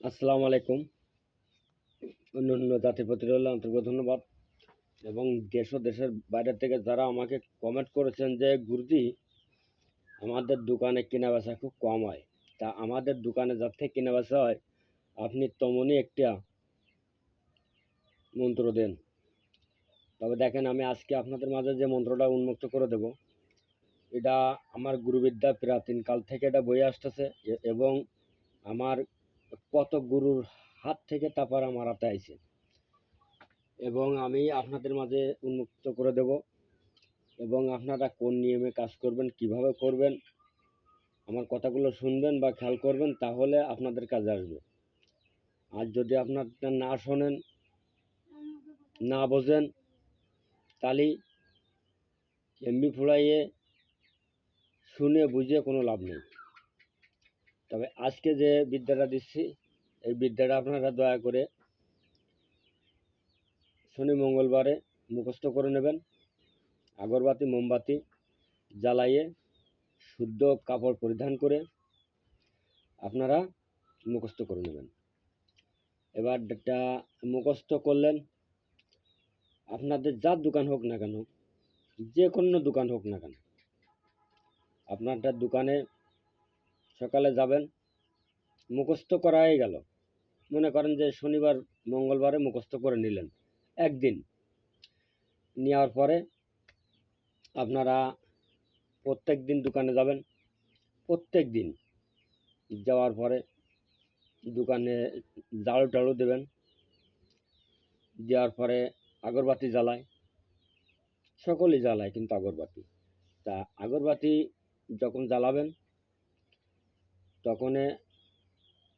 আসসালামু আলাইকুম। অন্য অন্য জাতির প্রতি রইল আন্তরিক ধন্যবাদ। এবং দেশ ও দেশের বাইরে থেকে যারা আমাকে কমেন্ট করেছেন যে গুরুজি আমাদের দোকানে কেনা বেচা খুব কম হয়। তা আমাদের দোকানে যার থেকে কেনা বেচা হয়, আপনি তেমনই একটা মন্ত্র দেন। তবে দেখেন, আমি আজকে আপনাদের মাঝে যে মন্ত্রটা উন্মুক্ত করে দেব, এটা আমার গুরুবিদ্যা প্রাচীনকাল থেকে এটা বয়ে আসতেছে। এবং আমার কত গুরুর হাত থেকে তারপর আমার হাতে আইছে। এবং আমি আপনাদের মাঝে উন্মুক্ত করে দেব। এবং আপনারা কোন নিয়মে কাজ করবেন, কীভাবে করবেন, আমার কথাগুলো শুনবেন বা খেয়াল করবেন, তাহলে আপনাদের কাজে আসবে। আর যদি আপনারা না শোনেন, না বোঝেন, তাহলে এমবি ফুলাইয়ে শুনে বুঝে কোনো লাভ নেই। তবে আজকে যে বিদ্যাটা দিচ্ছি, এই বিদ্যাটা আপনারা দয়া করে শনি মঙ্গলবারে মুখস্থ করে নেবেন। আগরবাতি, মোমবাতি জ্বালাইয়ে শুদ্ধ কাপড় পরিধান করে আপনারা মুখস্থ করে নেবেন। এবার এটা মুখস্থ করলেন, আপনাদের যার দোকান হোক না কেন, যে কোনো দোকান হোক না কেন আপনারটা দোকানে সকালে যাবেন, মুখস্থ করাই গেল। মনে করেন যে শনিবার, মঙ্গলবারে মুখস্থ করে নিলেন। একদিন নেওয়ার পরে আপনারা প্রত্যেক দিন দোকানে যাবেন। প্রত্যেক দিন যাওয়ার পরে দোকানে ঝাড়ু টাড়ু দেবেন। দেওয়ার পরে আগরবাতি জ্বালায়। সকলেই জ্বালায় কিন্তু আগরবাতি। তা আগরবাতি যখন জ্বালাবেন তখন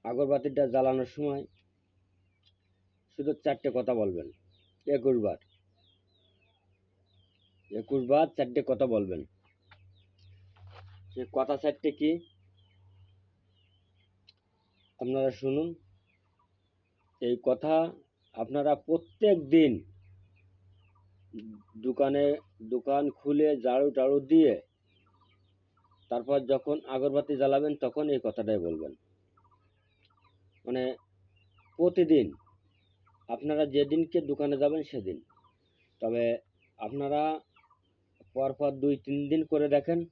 আগরবাতিটা জ্বালানোর সময় শুধু চারটে কথা বলবেন। একুশ বার। একুশ বার চারটে কথা বলবেন। সে কথা চারটে কি? আপনারা শুনুন। এই কথা আপনারা প্রত্যেক দিন দোকানে দোকান খুলে ঝাড়ু টাড়ু দিয়ে তারপর যখন আগরবাতি জ্বালাবেন, তখন এই কথাটাই বলবেন। মানে প্রতিদিন আপনারা যেদিনকে দোকানে যাবেন সেদিন। তবে আপনারা পরপর দুই, তিন দিন করে দেখেন,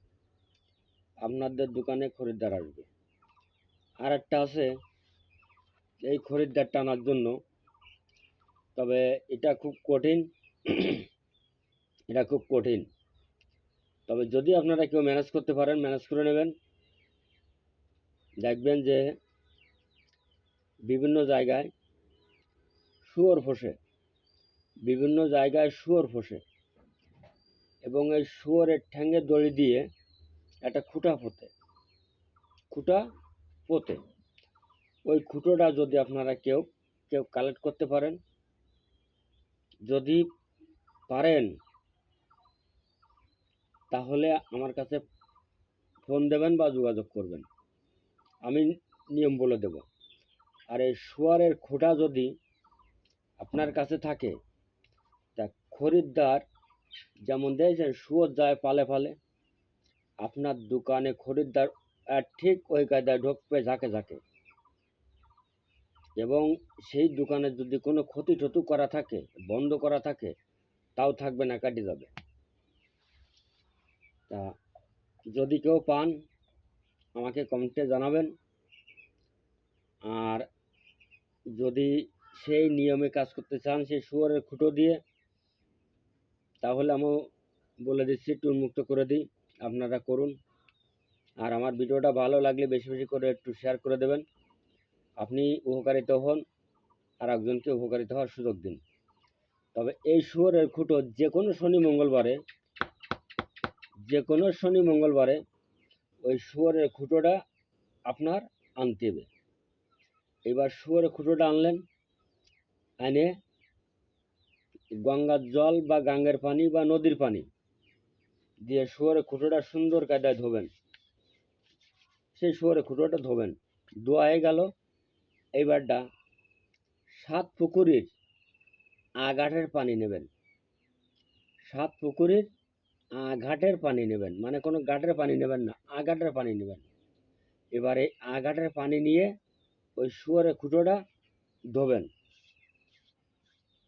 আপনাদের দোকানে খরিদ্দার আসবে। আর একটা আছে, এই খরিদ্দার টানার জন্য। তবে এটা খুব কঠিন, এটা খুব কঠিন। তবে যদি আপনারা কেউ ম্যানেজ করতে পারেন ম্যানেজ করে নেবেন। দেখবেন যে বিভিন্ন জায়গায় শুয়োর ফোসে। বিভিন্ন জায়গায় শুয়োর ফোসে। এবং এই শুয়োরের ঠ্যাঙ্গে দড়ি দিয়ে একটা খুঁটা পোতে খুঁটা পোতে ওই খুঁটোটা যদি আপনারা কেউ কেউ কালেক্ট করতে পারেন। যদি পারেন তাহলে আমার কাছে ফোন দেবেন বা যোগাযোগ করবেন। আমি নিয়ম বলে দেব। আর এই শুয়ারের খুঁটা যদি আপনার কাছে থাকে, তা খরিদ্দার যেমন দেখছেন শুয়োর যায় পালে পালে। আপনার দোকানে খরিদ্দার ঠিক ওই কায়দায় ঢুকবে ঝাঁকে ঝাঁকে। এবং সেই দোকানে যদি কোনো ক্ষতি টতু করা থাকে, বন্ধ করা থাকে, তাও থাকবে না কাটি যাবে। তা যদি কেউ পান, আমাকে কমেন্টে জানাবেন। আর যদি সেই নিয়মে কাজ করতে চান, সেই শুয়ারের খুঁটো দিয়ে, তাহলে আমিও বলে দিচ্ছি একটু উন্মুক্ত করে দিই। আপনারা করুন। আর আমার ভিডিওটা ভালো লাগলে বেশি বেশি করে একটু শেয়ার করে দেবেন। আপনি উপকারিত হন আর একজনকে উপকারিত হওয়ার সুযোগ দিন। তবে এই শুয়োরের খুঁটো যে কোনো শনি মঙ্গলবারে যে কোনো শনি মঙ্গলবারে ওই শুয়োরের খুঁটোটা আপনার আনতে হবে। এবার শুয়োরের খুঁটোটা আনলেন, এনে গঙ্গার জল বা গাঙ্গের পানি বা নদীর পানি দিয়ে শুয়োরের খুঁটোটা সুন্দর কায়দায় ধোবেন। সেই শুয়োরের খুঁটোটা ধোবেন, ধোয়া হয়ে গেল। এইবারটা সাত পুকুরের আঘাটের পানি নেবেন। সাত পুকুরের আঘাটের পানি নেবেন মানে কোনো ঘাটের পানি নেবেন না, আঘাটের পানি নেবেন। এবারে আঘাটের পানি নিয়ে ওই শুয়ারের খুঁটোটা ধোবেন।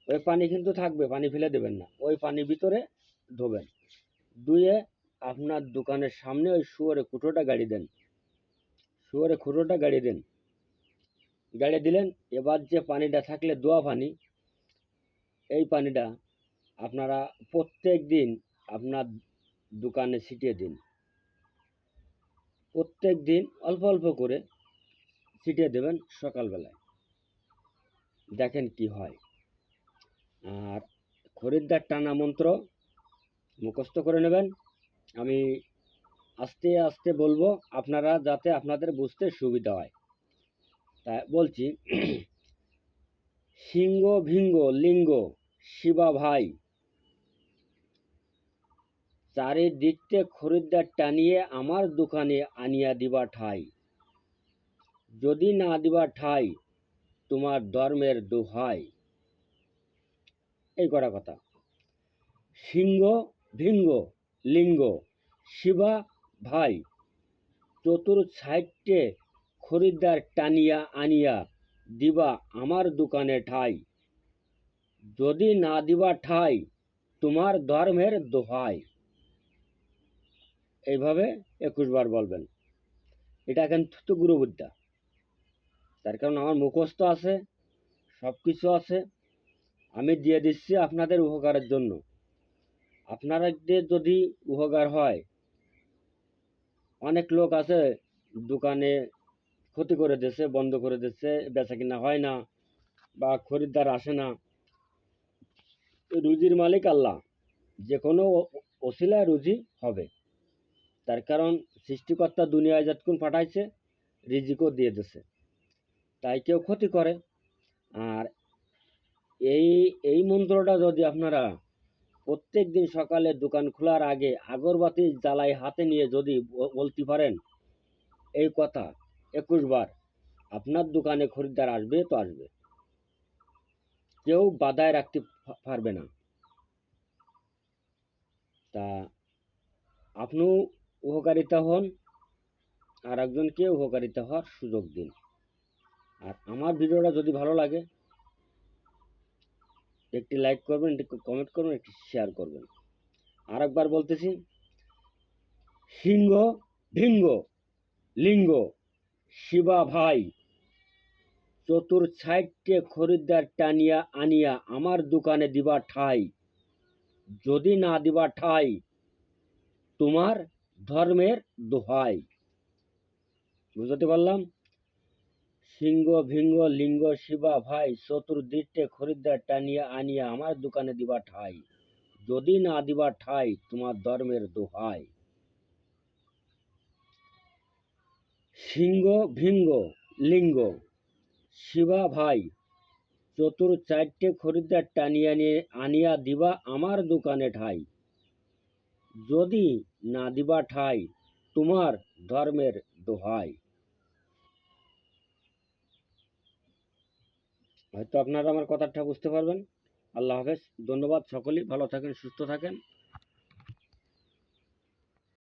ওই পানি কিন্তু থাকবে, পানি ফেলে দেবেন না, ওই পানি ভিতরে ধোবেন। ধুয়ে আপনার দোকানের সামনে ওই শুয়ারের খুঁটোটা গাড়ি দেন। শুয়ারের খুঁটোটা গাড়ি দেন। গাড়ি দিলেন, এবার যে পানিটা থাকলে দোয়া পানি, এই পানিটা আপনারা প্রত্যেক দিন আপনার দোকানে ছিটিয়ে দিন। প্রত্যেক দিন অল্প অল্প করে ছিটিয়ে দেবেন সকালবেলায়। দেখেন কি হয়। আর খরিদ্দার টানা মন্ত্র মুখস্থ করে নেবেন। আমি আস্তে আস্তে বলব, আপনারা যাতে আপনাদের বুঝতে সুবিধা হয়। তা বলছি, সিংহ ভিঙ্গ লিঙ্গ, শিবা ভাই চারিদিকতে খরিদ্দার টানিয়ে আমার দোকানে আনিয়া দিবা ঠাই। যদি না দিবা ঠাই, তোমার ধর্মের দোহাই। এই কটা কথা। সিংহ ভিঙ্গ লিঙ্গ শিবা ভাই চতুর সাইডে খরিদ্দার টানিয়া আনিয়া দিবা আমার দোকানে ঠাই। যদি না দিবা ঠাই, তোমার ধর্মের দোহাই। এইভাবে একুশ বার বলবেন। এটা এখন কিন্তু গুরুবিদ্যা তার কারণ আমার মুখস্থ আছে সব কিছু আছে। আমি দিয়ে দিচ্ছি আপনাদের উপকারের জন্য। আপনাদের যদি উপকার হয়, অনেক লোক আছে দোকানে ক্ষতি করে দিচ্ছে বন্ধ করে দিচ্ছে বেচা কিনা হয় না বা খরিদ্দার আসে না। রুজির মালিক আল্লাহ যে কোনো ওসিলায় রুজি হবে। তার কারণ সৃষ্টিকর্তা দুনিয়ায় যতক্ষণ পাঠাইছে, রিজিকও দিয়ে দিছে। তাই কেউ ক্ষতি করে। আর এই এই মন্ত্রটা যদি আপনারা প্রত্যেক দিন সকালে দোকান খোলার আগে আগরবাতি জ্বালাই হাতে নিয়ে যদি বলতে পারেন, এই কথা, একুশ বার, আপনার দোকানে খরিদ্দার আসবে তো আসবে। কেউ বাধায় রাখতে পারবে না। তা, আপনিও উপকারিতা হন আর একজনকে উপকারিতা হওয়ার সুযোগ দিন। আর আমার ভিডিওটা যদি ভালো লাগে, একটি লাইক করবেন, একটি কমেন্ট করবেন, একটি শেয়ার করবেন। আর একবার বলতেছি, সিংহ, ভিঙ্গ, লিঙ্গ, শিবা ভাই চতুর সাইডকে খরিদ্দার টানিয়া আনিয়া আমার দোকানে দিবা ঠাই। যদি না দিবা ঠাই, তোমার ধর্মের দোহাই। বুঝতে পারলাম? সিংহ, ভিঙ্গ, লিঙ্গ, শিবা, ভাই, চতুর্দিকটে খরিদ্দার টানিয়া আনিয়া আমার দোকানে দিবা ঠাই। যদি না দিবা ঠাই, তোমার ধর্মের দোহাই। সিংহ, ভিঙ্গ, লিঙ্গ, শিবা, ভাই, চতুর চারটে খরিদ্দার টানিয়া নিয়ে আনিয়া দিবা আমার দোকানে ঠাই। যদি না দিবা ঠাই, তোমার ধর্মের দোহাই। হয়তো আপনারা আমার কথাটা বুঝতে পারবেন। আল্লাহ হাফেজ, ধন্যবাদ সকলেই। ভালো থাকেন, সুস্থ থাকেন।